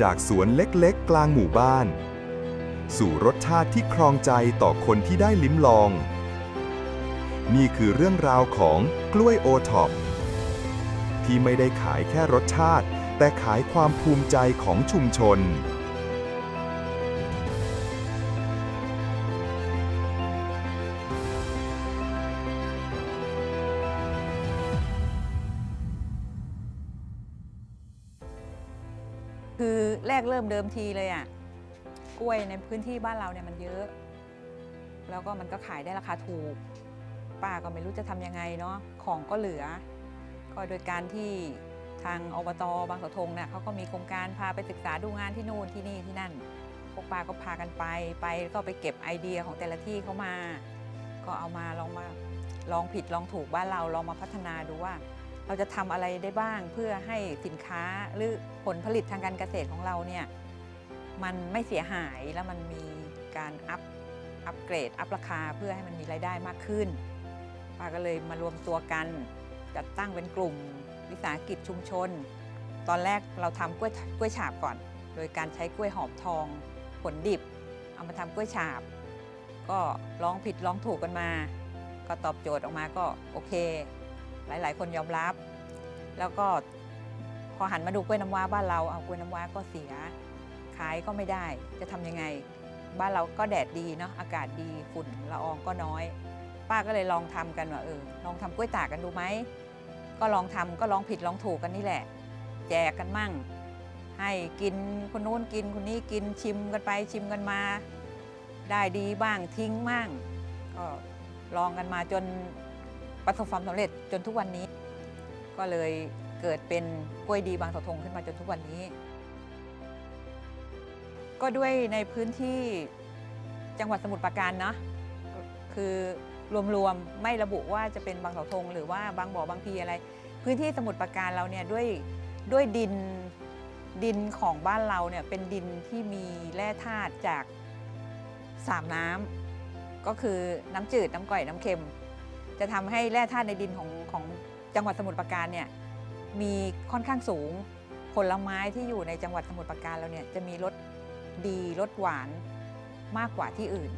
จากสวนเล็กๆ กลางหมู่บ้าน สู่รสชาติที่ครองใจต่อคนที่ได้ลิ้มลอง นี่คือเรื่องราวของกล้วยโอท็อปที่ไม่ได้ขายแค่รสชาติ แต่ขายความภูมิใจของชุมชน แรกเริ่มเดิมทีเลยอะ่ะกล้วยในพื้นที่บ้านเราเนี่ยมันเยอะ แล้วก็มันก็ขายได้ราคาถูก ป้าก็ไม่รู้จะทำยังไงเนาะของก็เหลือ ก็โดยการที่ทางอบตบางสาธงเนี่ยเขาก็มีโครงการพาไปศึกษาดูงานที่นู่นที่นี่ที่นั่น พวกป้าก็พากันไปไปก็ไปเก็บไอเดียของแต่ละที่เขามา ก็เอามาลองมาลองผิดลองถูกบ้านเราลองมาพัฒนาดูว่า เราจะทำอะไรได้บ้างเพื่อให้สินค้าหรือผลผลิตทางการเกษตรของเราเนี่ยมันไม่เสียหายแล้วมันมีการอัพอัพเกรด อัพราคาเพื่อให้มันมีรายได้มากขึ้นป้าก็เลยมารวมตัวกันจัดตั้งเป็นกลุ่มวิสาหกิจชุมชน ตอนแรกเราทำกล้วยกล้วยฉาบก่อน โดยการใช้กล้วยหอมทองผลดิบ เอามาทำกล้วยฉาบ ก็ลองผิดลองถูกกันมา ก็ตอบโจทย์ออกมาก็โอเค หลาย ๆ คนยอมรับ แล้วก็พอหันมาดูกล้วยน้ำว้าบ้านเราเอากล้วยน้ำว้าก็เสีย ขายก็ไม่ได้ จะทำยังไง บ้านเราก็แดดดีเนาะอากาศดีฝุ่นละอองก็น้อย ป้าก็เลยลองทำกันว่าเออลองทำกล้วยตากกันดูไหมก็ลองทำก็ลองผิดลองถูกกันนี่แหละ แจกกันมั่ง ให้กินคนนู้นกินคนนี้กินชิมกันไปชิมกันมา ได้ดีบ้างทิ้งบ้างก็ลองกันมาจน ประสบความสำเร็จจนทุกวันนี้ ก็เลยเกิดเป็นกล้วยดีบางเสาธงขึ้นมาจนทุกวันนี้ ก็ด้วยในพื้นที่จังหวัดสมุทรปราการเนาะคือรวมๆไม่ระบุว่าจะเป็นบางเสาธงหรือว่าบางบ่อบางพีอะไร พื้นที่สมุทรปราการเราเนี่ยด้วยด้วยดินดินของบ้านเราเนี่ยเป็นดินที่มีแร่ธาตุจากสามน้ำก็คือน้ำจืดน้ำก่อยน้ำเค็ม จะทำให้แร่ธาตุในดินของของจังหวัดสมุทรปราการเนี่ยมีค่อนข้างสูง ผลไม้ที่อยู่ในจังหวัดสมุทรปราการเราเนี่ยจะมีรสดีรสหวานมากกว่าที่อื่น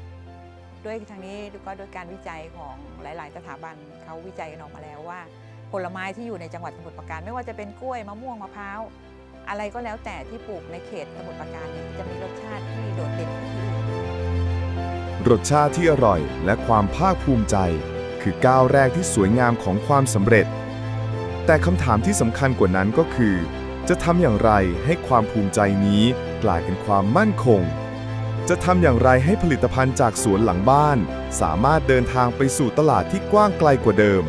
ด้วยทางนี้ก็ด้วยการวิจัยของหลาย ๆ สถาบันเขาวิจัยกันออกมาแล้วว่า ผลไม้ที่อยู่ในจังหวัดสมุทรปราการ ไม่ว่าจะเป็นกล้วยมะม่วงมะพร้าวอะไรก็แล้วแต่ที่ปลูกในเขตสมุทรปราการเนี่ยจะมีรสชาติที่โดดเด่นกว่าที่อื่นรสชาติที่อร่อยและความภาคภูมิใจ คือก้าวแรกที่สวยงามของความสำเร็จ แต่คำถามที่สำคัญกว่านั้นก็คือ จะทำอย่างไรให้ความภูมิใจนี้กลายเป็นความมั่นคง จะทำอย่างไรให้ผลิตภัณฑ์จากสวนหลังบ้าน สามารถเดินทางไปสู่ตลาดที่กว้างไกลกว่าเดิม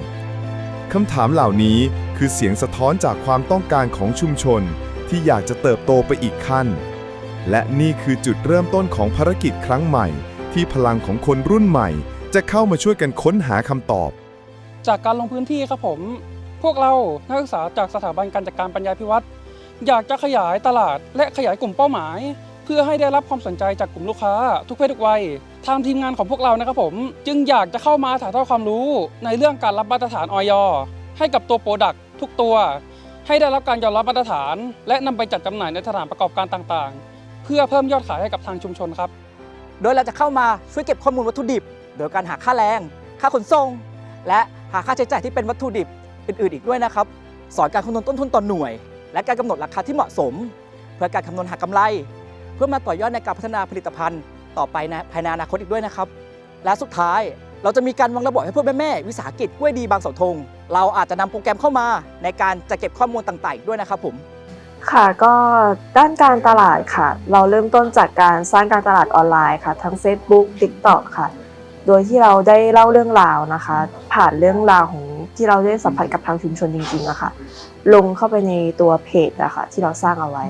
คำถามเหล่านี้คือเสียงสะท้อนจากความต้องการของชุมชน ที่อยากจะเติบโตไปอีกขั้น และนี่คือจุดเริ่มต้นของภารกิจครั้งใหม่ ที่พลังของคนรุ่นใหม่ จะเข้ามาช่วยกันค้นหาคำตอบ จากการลงพื้นที่ครับผม พวกเรานักศึกษาจากสถาบันการจัดการปัญญาพิวัตรอยากจะขยายตลาดและขยายกลุ่มเป้าหมาย เพื่อให้ได้รับความสนใจจากกลุ่มลูกค้า ทุกเพศทุกวัยทางทีมงานของพวกเรานะครับผม จึงอยากจะเข้ามาถ่ายทอดความรู้ ในเรื่องการรับมาตรฐานออยให้กับตัวโปรดักต์ทุกตัว ให้ได้รับการยอมรับมาตรฐาน และนำไปจัดจำหน่ายในสถานประกอบการต่างๆ เพื่อเพิ่มยอดขายให้กับทางชุมชนครับ โดยเราจะเข้ามาช่วยเก็บข้อมูลวัตถุดิบ โดยการหาค่าแรง ค่าขนส่ง และหาค่าใช้จ่ายที่เป็นวัตถุดิบอื่นๆ อีกด้วยนะครับ สอนการคำนวณต้นทุนต่อหน่วย และการกำหนดราคาที่เหมาะสม เพื่อการคำนวณหากำไร เพื่อมาต่อยอดในการพัฒนาผลิตภัณฑ์ต่อไปนะภายในอนาคตอีกด้วยนะครับ และสุดท้ายเราจะมีการวางระบบให้พวกแม่ๆวิสาหกิจกล้วยดีบางเสาธงเราอาจจะนำโปรแกรมเข้ามา ในการจัดเก็บข้อมูลต่างๆอีกด้วยนะครับผม ค่ะก็ด้านการตลาดค่ะ เราเริ่มต้นจากการสร้างการตลาดออนไลน์ค่ะ ทั้ง Facebook TikTok ค่ะ โดยที่เราได้เล่าเรื่องราวนะคะ ผ่านเรื่องราวของที่เราได้สัมผัสกับทางชุมชนจริงๆอะค่ะลงเข้าไปในตัวเพจอะค่ะที่เราสร้างเอาไว้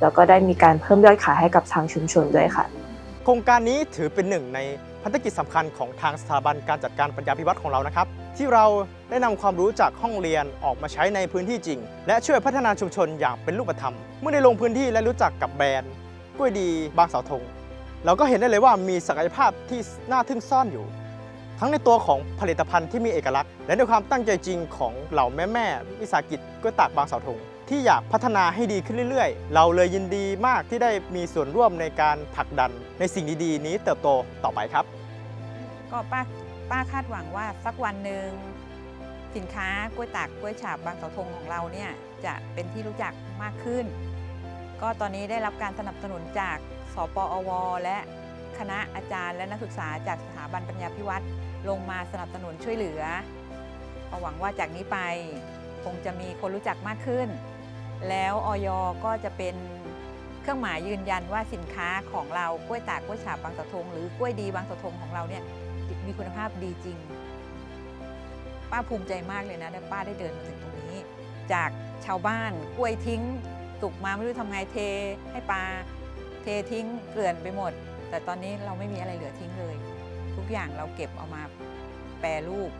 แล้วก็ได้มีการเพิ่มยอดขายให้กับทางชุมชนด้วยค่ะ โครงการนี้ถือเป็นหนึ่งในพันธกิจสำคัญของทางสถาบันการจัดการปัญญาพิวัตรของเรานะครับ ที่เราได้นำความรู้จากห้องเรียนออกมาใช้ในพื้นที่จริง และช่วยพัฒนาชุมชนอย่างเป็นรูปธรรม เมื่อได้ลงพื้นที่และรู้จักกับแบรนด์กล้วยดีบางเสาธง เราก็เห็นได้เลยว่ามีศักยภาพที่น่าทึ่งซ่อนอยู่ ทั้งในตัวของผลิตภัณฑ์ที่มีเอกลักษณ์ และในความตั้งใจจริงของเหล่าแม่แม่วิสาหกิจกล้วยตากบางเสาธงที่ที่อยากพัฒนาให้ดีขึ้นเรื่อยๆ เราเลยยินดีมากที่ได้มีส่วนร่วมในการผลักดันในสิ่งดีๆ นี้เติบโตต่อไปครับ ก็ป้าป้าคาดหวังว่าสักวันหนึ่งสินค้ากล้วยตากกล้วยฉาบบางเสาธงของเราเนี่ยจะเป็นที่รู้จักมากขึ้น ก็ตอนนี้ได้รับการสนับสนุนจาก สปอว และคณะอาจารย์และนักศึกษาจากสถาบันปัญญาพิวัตรลงมาสนับสนุนช่วยเหลือหวังว่าจากนี้ไปคงจะมีคนรู้จักมากขึ้น แล้วออยก็จะเป็นเครื่องหมายยืนยันว่าสินค้าของเรากล้วยตากกล้วยฉาบบางสาธงหรือกล้วยดีบางสาธงของเราเนี่ยมีคุณภาพดีจริง ป้าภูมิใจมากเลยนะได้ป้าได้เดินมาถึงตรงนี้ จากชาวบ้านกล้วยทิ้งสุกมาไม่รู้ทำไงเทให้ปลา เททิ้งเกลื่อนไปหมด แต่ตอนนี้เราไม่มีอะไรเหลือทิ้งเลย ทุกอย่างเราเก็บเอามาแปรรูป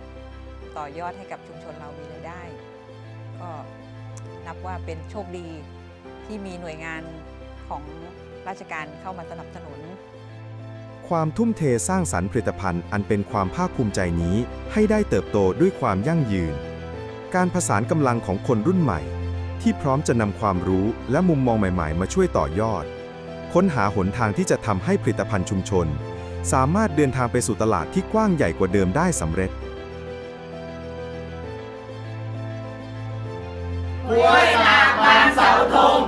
ต่อยอดให้กับชุมชนเรามีรายได้ ก็นับว่าเป็นโชคดีที่มีหน่วยงานของราชการเข้ามาสนับสนุน ความทุ่มเทสร้างสรรค์ผลิตภัณฑ์อันเป็นความภาคภูมิใจนี้ให้ได้เติบโตด้วยความยั่งยืน การผสานกำลังของคนรุ่นใหม่ ที่พร้อมจะนำความรู้และมุมมองใหม่ ๆ มาช่วยต่อยอด ค้นหาหนทางที่จะทำให้ผลิตภัณฑ์ชุมชน สามารถเดินทางไปสู่ตลาดที่กว้างใหญ่กว่าเดิมได้สำเร็จกล้วยตากบานเสาธง